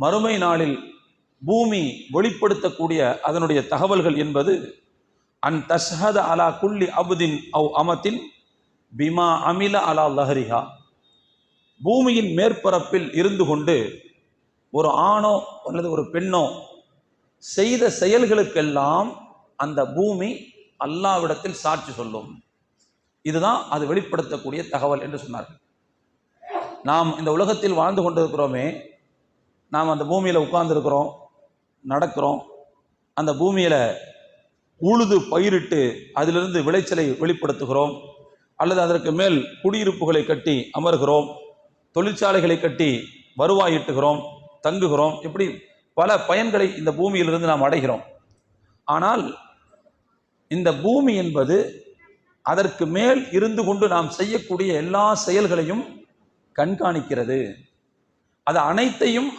மறுமை நாளில் பூமி வெளிப்படுத்தக்கூடிய அதனுடைய தகவல்கள் என்பது அன் தஷ்ஹத அலா குல்லி அபுதின் அவ் அமத்தின் பிமா அமில அலா லஹரிஹா. பூமியின் மேற்பரப்பில் இருந்து கொண்டு ஒரு ஆணோ அல்லது ஒரு பெண்ணோ செய்த செயல்களுக்கெல்லாம் அந்த பூமி அல்லாவிடத்தில் சாட்சி சொல்லும். இதுதான் அது வெளிப்படுத்தக்கூடிய தகவல் என்று சொன்னார்கள். நாம் இந்த உலகத்தில் வாழ்ந்து கொண்டிருக்கிறோமே நாம் அந்த பூமியில் உட்கார்ந்துருக்கிறோம் நடக்கிறோம். அந்த பூமியில் உழுது பயிரிட்டு அதிலிருந்து விளைச்சலை வெளிப்படுத்துகிறோம். அல்லது அதற்கு மேல் குடியிருப்புகளை கட்டி அமர்கிறோம். தொழிற்சாலைகளை கட்டி வருவாயிட்டுகிறோம் தங்குகிறோம். இப்படி பல பயன்களை இந்த பூமியிலிருந்து நாம் அடைகிறோம். ஆனால் இந்த பூமி என்பது அதற்கு மேல் இருந்து கொண்டு நாம் செய்யக்கூடிய எல்லா செயல்களையும் கண்காணிக்கிறது. அது அனைத்தையும்